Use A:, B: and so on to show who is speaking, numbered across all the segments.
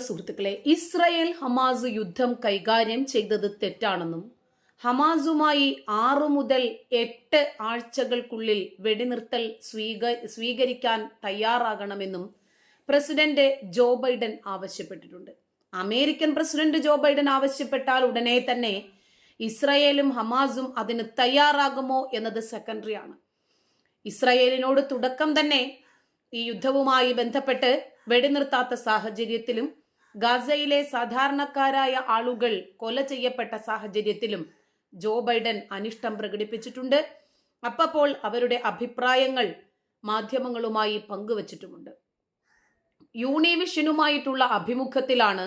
A: സുഹൃത്തുക്കളെ Israel Hamas യുദ്ധം കൈകാര്യം ചെയ്തത് തെറ്റാണെന്നും ഹമാസുമായി ആറു മുതൽ എട്ട് ആഴ്ചകൾക്കുള്ളിൽ വെടിനിർത്തൽ സ്വീക സ്വീകരിക്കാൻ തയ്യാറാകണമെന്നും പ്രസിഡന്റ് ജോ ബൈഡൻ ആവശ്യപ്പെട്ടിട്ടുണ്ട്. അമേരിക്കൻ പ്രസിഡന്റ് ജോ ബൈഡൻ ആവശ്യപ്പെട്ടാൽ ഉടനെ തന്നെ ഇസ്രയേലും ഹമാസും അതിന് തയ്യാറാകുമോ എന്നത് സെക്കൻഡറി ആണ് ഇസ്രയേലിനോട് തുടക്കം തന്നെ ഈ യുദ്ധവുമായി ബന്ധപ്പെട്ട് വെടിനിർത്താത്ത സാഹചര്യത്തിലും ഗാസയിലെ സാധാരണക്കാരായ ആളുകൾ കൊല ചെയ്യപ്പെട്ട സാഹചര്യത്തിലും ജോ ബൈഡൻ അനിഷ്ടം പ്രകടിപ്പിച്ചിട്ടുണ്ട്. അപ്പപ്പോൾ അവരുടെ അഭിപ്രായങ്ങൾ മാധ്യമങ്ങളുമായി പങ്കുവച്ചിട്ടുമുണ്ട്. യൂണിവിഷനുമായിട്ടുള്ള അഭിമുഖത്തിലാണ്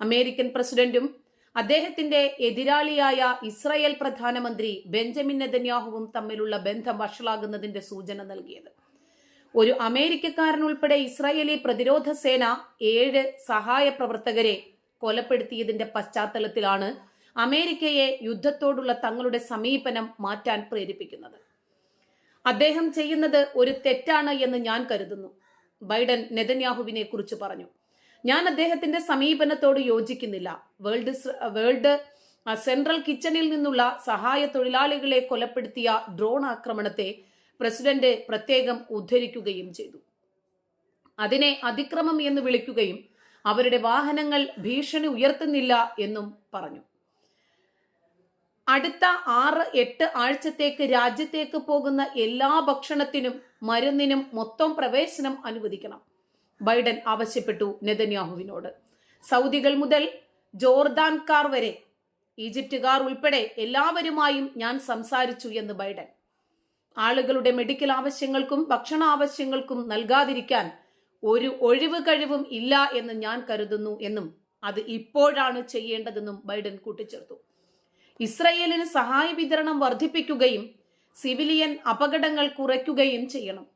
A: അമേരിക്കൻ പ്രസിഡന്റും അദ്ദേഹത്തിന്റെ എതിരാളിയായ ഇസ്രായേൽ പ്രധാനമന്ത്രി ബെഞ്ചമിൻ നെതന്യാഹുവും തമ്മിലുള്ള ബന്ധം വഷളാകുന്നതിന്റെ സൂചന നൽകിയത്. ഒരു അമേരിക്കക്കാരൻ ഉൾപ്പെടെ ഇസ്രായേലി പ്രതിരോധ സേന ഏഴ് സഹായ പ്രവർത്തകരെ കൊലപ്പെടുത്തിയതിന്റെ പശ്ചാത്തലത്തിലാണ് അമേരിക്കയെ യുദ്ധത്തോടുള്ള തങ്ങളുടെ സമീപനം മാറ്റാൻ പ്രേരിപ്പിക്കുന്നത്. അദ്ദേഹം ചെയ്യുന്നത് ഒരു തെറ്റാണ് എന്ന് ഞാൻ കരുതുന്നു ബൈഡൻ നെതന്യാഹുവിനെ കുറിച്ച് പറഞ്ഞു. ഞാൻ അദ്ദേഹത്തിന്റെ സമീപനത്തോട് യോജിക്കുന്നില്ല. വേൾഡ് വേൾഡ് സെൻട്രൽ കിച്ചണിൽ നിന്നുള്ള സഹായ തൊഴിലാളികളെ കൊലപ്പെടുത്തിയ ഡ്രോൺ ആക്രമണത്തെ പ്രസിഡന്റ് പ്രത്യേകം ഉദ്ധരിക്കുകയും ചെയ്തു. അതിനെ അതിക്രമം എന്ന് വിളിക്കുകയും അവരുടെ വാഹനങ്ങൾ ഭീഷണി ഉയർത്തുന്നില്ല എന്നും പറഞ്ഞു. അടുത്ത ആറ് എട്ട് ആഴ്ചത്തേക്ക് രാജ്യത്തേക്ക് പോകുന്ന എല്ലാ ഭക്ഷണത്തിനും മരുന്നിനും മൊത്തം പ്രവേശനം അനുവദിക്കണം. ബൈഡൻ ആവശ്യപ്പെട്ടു നെതന്യാഹുവിനോട്. സൗദികൾ മുതൽ ജോർദാൻകാർ വരെ ഈജിപ്തുകാർ ഉൾപ്പെടെ എല്ലാവരുമായും ഞാൻ സംസാരിച്ചു എന്ന് ബൈഡൻ ആളുകളുടെ മെഡിക്കൽ ആവശ്യങ്ങൾക്കും ഭക്ഷണ ആവശ്യങ്ങൾക്കും നൽകാതിരിക്കാൻ ഒരു ഒഴിവ് കഴിവും ഇല്ല എന്ന് ഞാൻ കരുതുന്നു എന്നും അത് ഇപ്പോഴാണ് ചെയ്യേണ്ടതെന്നും ബൈഡൻ കൂട്ടിച്ചേർത്തു. ഇസ്രയേലിന് സഹായ വിതരണം വർദ്ധിപ്പിക്കുകയും സിവിലിയൻ അപകടങ്ങൾ കുറയ്ക്കുകയും ചെയ്യണം.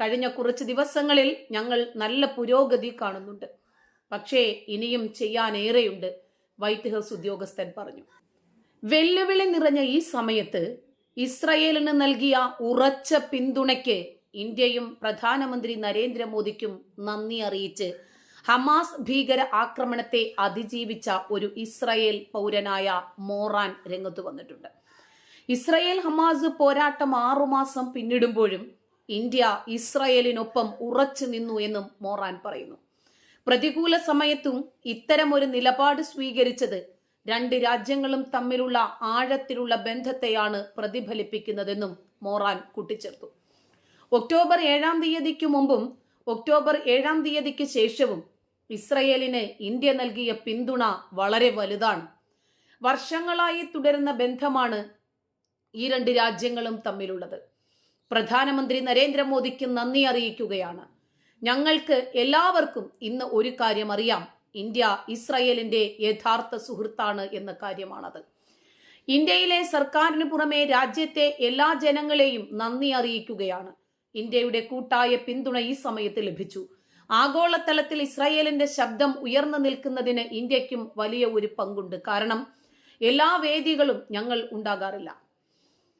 A: കഴിഞ്ഞ കുറച്ച് ദിവസങ്ങളിൽ ഞങ്ങൾ നല്ല പുരോഗതി കാണുന്നുണ്ട്. പക്ഷേ ഇനിയും ചെയ്യാനേറെയുണ്ട് വൈറ്റ് ഹൗസ് ഉദ്യോഗസ്ഥൻ പറഞ്ഞു. വെല്ലുവിളി നിറഞ്ഞ ഈ സമയത്ത് ഇസ്രയേലിന് നൽകിയ ഉറച്ച പിന്തുണയ്ക്ക് ഇന്ത്യയും പ്രധാനമന്ത്രി നരേന്ദ്രമോദിക്കും നന്ദി അറിയിച്ച് ഹമാസ് ഭീകര ആക്രമണത്തെ അതിജീവിച്ച ഒരു ഇസ്രയേൽ പൗരനായ മോറാൻ രംഗത്ത് വന്നിട്ടുണ്ട്. ഇസ്രയേൽ ഹമാസ് പോരാട്ടം ആറുമാസം പിന്നിടുമ്പോഴും ഇന്ത്യ ഇസ്രയേലിനൊപ്പം ഉറച്ചു നിന്നു എന്നും മോറാൻ പറയുന്നു. പ്രതികൂല സമയത്തും ഇത്തരമൊരു നിലപാട് സ്വീകരിച്ചത് രണ്ട് രാജ്യങ്ങളും തമ്മിലുള്ള ആഴത്തിലുള്ള ബന്ധത്തെയാണ് പ്രതിഫലിപ്പിക്കുന്നതെന്നും മോറാൻ കൂട്ടിച്ചേർത്തു. ഒക്ടോബർ ഏഴാം തീയതിക്ക് മുമ്പും ഒക്ടോബർ ഏഴാം തീയതിക്ക് ശേഷവും ഇസ്രയേലിന് ഇന്ത്യ നൽകിയ പിന്തുണ വളരെ വലുതാണ്. വർഷങ്ങളായി തുടരുന്ന ബന്ധമാണ് ഈ രണ്ട് രാജ്യങ്ങളും തമ്മിലുള്ളത്. പ്രധാനമന്ത്രി നരേന്ദ്രമോദിക്ക് നന്ദി അറിയിക്കുകയാണ്. ഞങ്ങൾക്ക് എല്ലാവർക്കും ഇന്ന് ഒരു കാര്യം അറിയാം. ഇന്ത്യ ഇസ്രയേലിന്റെ യഥാർത്ഥ സുഹൃത്താണ് എന്ന കാര്യമാണത്. ഇന്ത്യയിലെ സർക്കാരിന് പുറമെ രാജ്യത്തെ എല്ലാ ജനങ്ങളെയും നന്ദി അറിയിക്കുകയാണ്. ഇന്ത്യയുടെ കൂട്ടായ പിന്തുണ ഈ സമയത്ത് ലഭിച്ചു. ആഗോളതലത്തിൽ ഇസ്രായേലിന്റെ ശബ്ദം ഉയർന്നു നിൽക്കുന്നതിന് ഇന്ത്യക്കും വലിയ ഒരു പങ്കുണ്ട്. കാരണം എല്ലാ വേദികളും ഞങ്ങൾ ഉണ്ടാകാറില്ല.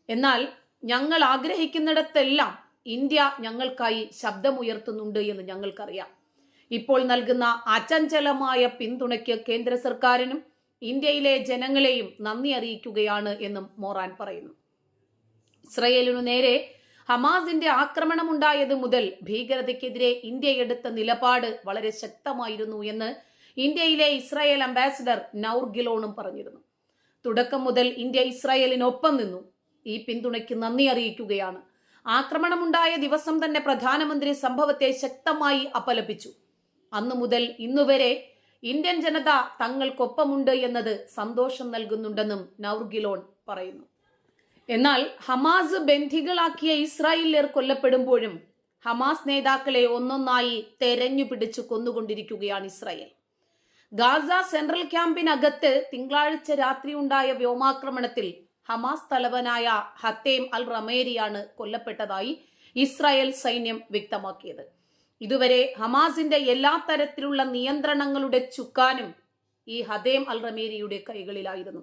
A: എന്നാൽ ഞങ്ങൾ ആഗ്രഹിക്കുന്നിടത്തെല്ലാം ഇന്ത്യ ഞങ്ങൾക്കായി ശബ്ദമുയർത്തുന്നുണ്ട് എന്ന് ഞങ്ങൾക്കറിയാം. ഇപ്പോൾ നൽകുന്ന അചഞ്ചലമായ പിന്തുണയ്ക്ക് കേന്ദ്ര സർക്കാരിനും ഇന്ത്യയിലെ ജനങ്ങളെയും നന്ദി അറിയിക്കുകയാണ് എന്നും മോറാൻ പറയുന്നു. ഇസ്രയേലിനു നേരെ ഹമാസിന്റെ ആക്രമണമുണ്ടായത് മുതൽ ഭീകരതയ്ക്കെതിരെ ഇന്ത്യ എടുത്ത നിലപാട് വളരെ ശക്തമായിരുന്നു എന്ന് ഇന്ത്യയിലെ ഇസ്രായേൽ അംബാസിഡർ നൌർ ഗിലോണും പറഞ്ഞിരുന്നു. തുടക്കം മുതൽ ഇന്ത്യ ഇസ്രായേലിനൊപ്പം നിന്നു. ഈ പിന്തുണയ്ക്ക് നന്ദി അറിയിക്കുകയാണ്. ആക്രമണമുണ്ടായ ദിവസം തന്നെ പ്രധാനമന്ത്രി സംഭവത്തെ ശക്തമായി അപലപിച്ചു. അന്നു മുതൽ ഇന്നുവരെ ഇന്ത്യൻ ജനത തങ്ങൾക്കൊപ്പമുണ്ട് എന്നത് സന്തോഷം നൽകുന്നുണ്ടെന്നും നൌർഗിലോൺ പറയുന്നു. എന്നാൽ ഹമാസ് ബന്ധികളാക്കിയ ഇസ്രായേലിയർ കൊല്ലപ്പെടുമ്പോഴും ഹമാസ് നേതാക്കളെ ഒന്നൊന്നായി തെരഞ്ഞു പിടിച്ചു കൊന്നുകൊണ്ടിരിക്കുകയാണ് ഇസ്രായേൽ. ഗാസ സെൻട്രൽ ക്യാമ്പിനകത്ത് തിങ്കളാഴ്ച രാത്രി ഉണ്ടായ വ്യോമാക്രമണത്തിൽ ഹമാസ് തലവനായ ഹത്തേം അൽ റമേരിയാണ് കൊല്ലപ്പെട്ടതായി ഇസ്രായേൽ സൈന്യം വ്യക്തമാക്കിയത്. ഇതുവരെ ഹമാസിന്റെ എല്ലാ തരത്തിലുള്ള നിയന്ത്രണങ്ങളുടെ ചുക്കാനും ഈ ഹദേം അൽ റമേരിയുടെ കൈകളിലായിരുന്നു.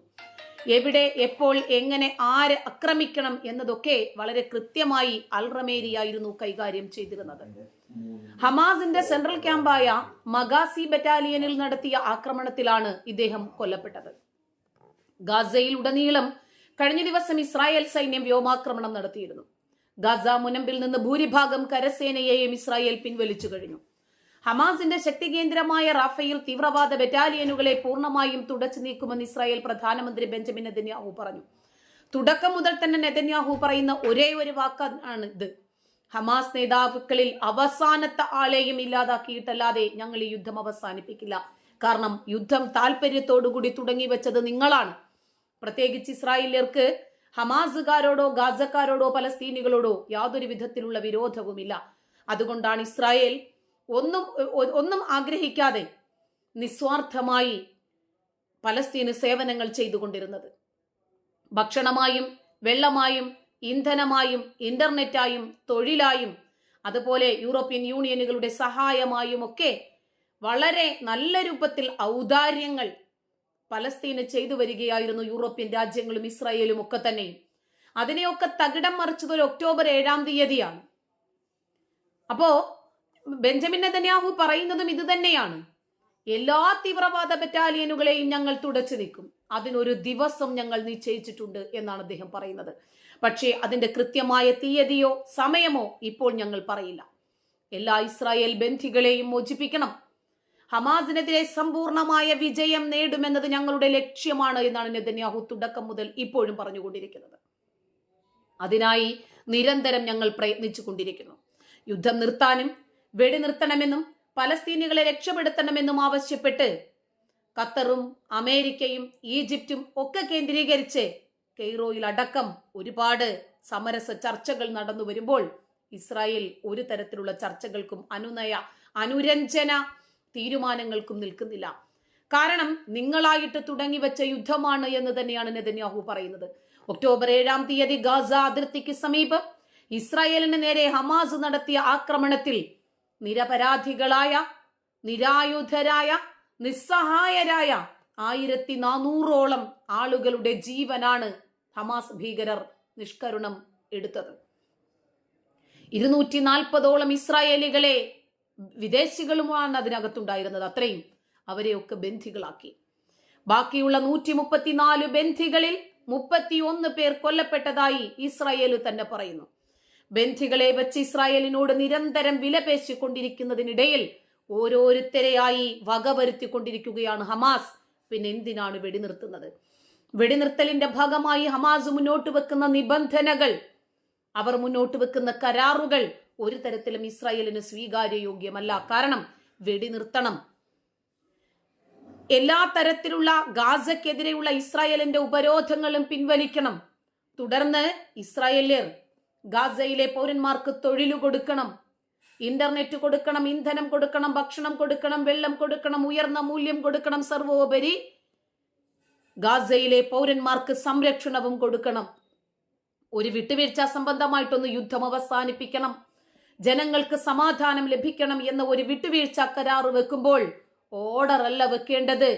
A: എവിടെ എപ്പോൾ എങ്ങനെ ആര് ആക്രമിക്കണം എന്നതൊക്കെ വളരെ കൃത്യമായി അൽ റമേരിയായിരുന്നു കൈകാര്യം ചെയ്തിരുന്നത്. ഹമാസിന്റെ സെൻട്രൽ ക്യാമ്പായ മഗാസി ബറ്റാലിയനിൽ നടത്തിയ ആക്രമണത്തിലാണ് ഇദ്ദേഹം കൊല്ലപ്പെട്ടത്. ഗാസയിൽ ഉടനീളം കഴിഞ്ഞ ദിവസം ഇസ്രായേൽ സൈന്യം വ്യോമാക്രമണം നടത്തിയിരുന്നു. ഗാസ മുനമ്പിൽ നിന്ന് ഭൂരിഭാഗം കരസേനയെയും ഇസ്രായേൽ പിൻവലിച്ചു കഴിഞ്ഞു. ഹമാസിന്റെ ശക്തി കേന്ദ്രമായ റാഫയിൽ തീവ്രവാദ ബറ്റാലിയനുകളെ പൂർണമായും തുടച്ചു നീക്കുമെന്ന് ഇസ്രായേൽ പ്രധാനമന്ത്രി ബെഞ്ചമിൻ നെതന്യാഹു പറഞ്ഞു. തുടക്കം മുതൽ തന്നെ നെതന്യാഹു പറയുന്ന ഒരേ ഒരു വാക്കാണ് ഇത്. ഹമാസ് നേതാക്കളിൽ അവസാനത്തെ ആളെയും ഇല്ലാതാക്കിയിട്ടല്ലാതെ ഞങ്ങൾ ഈ യുദ്ധം അവസാനിപ്പിക്കില്ല. കാരണം യുദ്ധം താല്പര്യത്തോടുകൂടി തുടങ്ങി വെച്ചത് നിങ്ങളാണ്. പ്രത്യേകിച്ച് ഇസ്രായേലിയർക്ക് ഹമാസുകാരോടോ ഗാസക്കാരോടോ പലസ്തീനികളോടോ യാതൊരു വിധത്തിലുള്ള വിരോധവുമില്ല. അതുകൊണ്ടാണ് ഇസ്രായേൽ ഒന്നും ഒന്നും ആഗ്രഹിക്കാതെ നിസ്വാർത്ഥമായി പലസ്തീന് സേവനങ്ങൾ ചെയ്തുകൊണ്ടിരുന്നത്. ഭക്ഷണമായും വെള്ളമായും ഇന്ധനമായും ഇന്റർനെറ്റായും തൊഴിലായും അതുപോലെ യൂറോപ്യൻ യൂണിയനുകളുടെ സഹായമായും ഒക്കെ വളരെ നല്ല രൂപത്തിൽ ഔദാര്യങ്ങൾ പലസ്തീന് ചെയ്തു വരികയായിരുന്നു യൂറോപ്യൻ രാജ്യങ്ങളും ഇസ്രായേലും ഒക്കെ തന്നെയും അതിനെയൊക്കെ തകിടം മറിച്ചത് ഒരു ഒക്ടോബർ ഏഴാം തീയതിയാണ്. അപ്പോ ബെഞ്ചമിൻ നെതന്യാഹു പറയുന്നതും ഇത് തന്നെയാണ്. എല്ലാ തീവ്രവാദ ബറ്റാലിയനുകളെയും ഞങ്ങൾ തുടച്ചു നിൽക്കും അതിനൊരു ദിവസം ഞങ്ങൾ നിശ്ചയിച്ചിട്ടുണ്ട് എന്നാണ് അദ്ദേഹം പറയുന്നത്. പക്ഷേ അതിന്റെ കൃത്യമായ തീയതിയോ സമയമോ ഇപ്പോൾ ഞങ്ങൾ പറയില്ല. എല്ലാ ഇസ്രായേൽ ബന്ധികളെയും മോചിപ്പിക്കണം. ഹമാസിനെതിരെ സമ്പൂർണമായ വിജയം നേടുമെന്നത് ഞങ്ങളുടെ ലക്ഷ്യമാണ് എന്നാണ് നെതന്യാഹു തുടക്കം മുതൽ ഇപ്പോഴും പറഞ്ഞുകൊണ്ടിരിക്കുന്നത്. അതിനായി നിരന്തരം ഞങ്ങൾ പ്രയത്നിച്ചു കൊണ്ടിരിക്കുന്നു യുദ്ധം നിർത്താനും വെടി നിർത്തണമെന്നും പലസ്തീനികളെ രക്ഷപ്പെടുത്തണമെന്നും ആവശ്യപ്പെട്ട് ഖത്തറും അമേരിക്കയും ഈജിപ്തും ഒക്കെ കേന്ദ്രീകരിച്ച് കെയ്റോയിൽ അടക്കം ഒരുപാട് സമരസ ചർച്ചകൾ നടന്നു വരുമ്പോൾ ഇസ്രായേൽ ഒരു തരത്തിലുള്ള ചർച്ചകൾക്കും അനുനയ അനുരഞ്ജന തീരുമാനങ്ങൾക്കും നിൽക്കുന്നില്ല. കാരണം നിങ്ങളായിട്ട് തുടങ്ങി വെച്ച യുദ്ധമാണ് എന്ന് തന്നെയാണ് നെതന്യാഹു പറയുന്നത്. ഒക്ടോബർ ഏഴാം തീയതി ഗാസ അതിർത്തിക്ക് സമീപം ഇസ്രായേലിന് നേരെ ഹമാസ് നടത്തിയ ആക്രമണത്തിൽ നിരപരാധികളായ നിരായുധരായ നിസ്സഹായരായ ആയിരത്തി നാനൂറോളം ആളുകളുടെ ജീവനാണ് ഹമാസ് ഭീകരർ നിഷ്കരുണം എടുത്തത്. ഇരുന്നൂറ്റി നാൽപ്പതോളം ഇസ്രായേലികളെ വിദേശികളുമാണ് അതിനകത്തുണ്ടായിരുന്നത്. അത്രയും അവരെയൊക്കെ ബന്ധികളാക്കി. ബാക്കിയുള്ള നൂറ്റി മുപ്പത്തിനാല് ബന്ധികളിൽ മുപ്പത്തിയൊന്ന് പേർ കൊല്ലപ്പെട്ടതായി ഇസ്രായേൽ തന്നെ പറയുന്നു. ബന്ധികളെ വെച്ച് ഇസ്രായേലിനോട് നിരന്തരം വിലപേശിക്കൊണ്ടിരിക്കുന്നതിനിടയിൽ ഓരോരുത്തരെയായി വകവരുത്തിക്കൊണ്ടിരിക്കുകയാണ് ഹമാസ്. പിന്നെ എന്തിനാണ് വെടിനിർത്തുന്നത്? വെടിനിർത്തലിന്റെ ഭാഗമായി ഹമാസ് മുന്നോട്ട് വെക്കുന്ന നിബന്ധനകൾ അവർ മുന്നോട്ട് വെക്കുന്ന കരാറുകൾ ഒരു തരത്തിലും ഇസ്രായേലിന് സ്വീകാര്യയോഗ്യമല്ല. കാരണം വെടിനിർത്തണം എല്ലാ തരത്തിലുള്ള ഗാസക്കെതിരെയുള്ള ഇസ്രായേലിന്റെ ഉപരോധങ്ങളും പിൻവലിക്കണം. തുടർന്ന് ഇസ്രായേലിയർ ഗാസയിലെ പൗരന്മാർക്ക് തൊഴിൽ കൊടുക്കണം. ഇന്റർനെറ്റ് കൊടുക്കണം ഇന്ധനം കൊടുക്കണം ഭക്ഷണം കൊടുക്കണം വെള്ളം കൊടുക്കണം ഉയർന്ന മൂല്യം കൊടുക്കണം സർവോപരി ഗാസയിലെ പൗരന്മാർക്ക് സംരക്ഷണവും കൊടുക്കണം. ഒരു വിട്ടുവീഴ്ച സംബന്ധമായിട്ടൊന്ന് യുദ്ധം അവസാനിപ്പിക്കണം. ജനങ്ങൾക്ക് സമാധാനം ലഭിക്കണം എന്ന ഒരു വിട്ടുവീഴ്ച കരാറ് വെക്കുമ്പോൾ ഓർഡർ അല്ല വെക്കേണ്ടത്.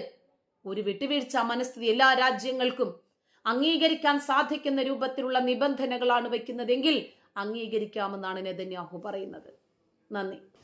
A: ഒരു വിട്ടുവീഴ്ച മനസ്ഥിതി എല്ലാ രാജ്യങ്ങൾക്കും അംഗീകരിക്കാൻ സാധിക്കുന്ന രൂപത്തിലുള്ള നിബന്ധനകളാണ് വെക്കുന്നതെങ്കിൽ അംഗീകരിക്കാമെന്നാണ് നെതന്യാഹു പറയുന്നത്. നന്ദി.